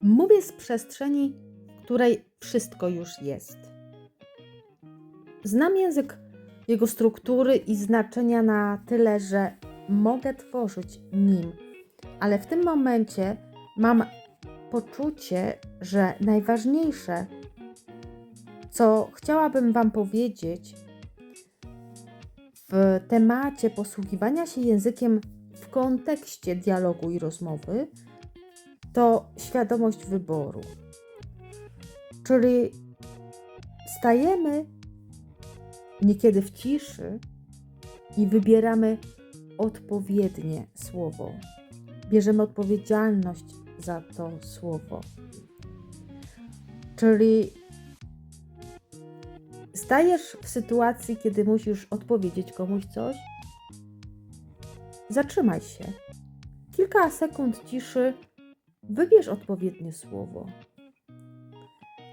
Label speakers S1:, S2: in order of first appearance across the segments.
S1: Mówię z przestrzeni, w której wszystko już jest. Znam język, jego struktury i znaczenia na tyle, że mogę tworzyć nim, ale w tym momencie mam poczucie, że najważniejsze, co chciałabym Wam powiedzieć w temacie posługiwania się językiem w kontekście dialogu i rozmowy, to świadomość wyboru. Czyli stajemy niekiedy w ciszy i wybieramy odpowiednie słowo. Bierzemy odpowiedzialność za to słowo. Czyli stajesz w sytuacji, kiedy musisz odpowiedzieć komuś coś, zatrzymaj się. Kilka sekund ciszy, wybierz odpowiednie słowo.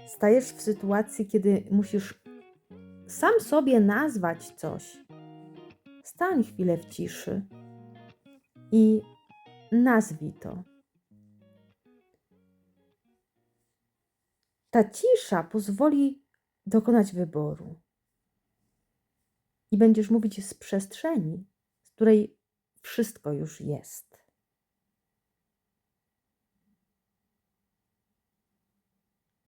S1: Stajesz w sytuacji, kiedy musisz sam sobie nazwać coś. Stań chwilę w ciszy i nazwij to. Ta cisza pozwoli dokonać wyboru. I będziesz mówić z przestrzeni, z której wszystko już jest.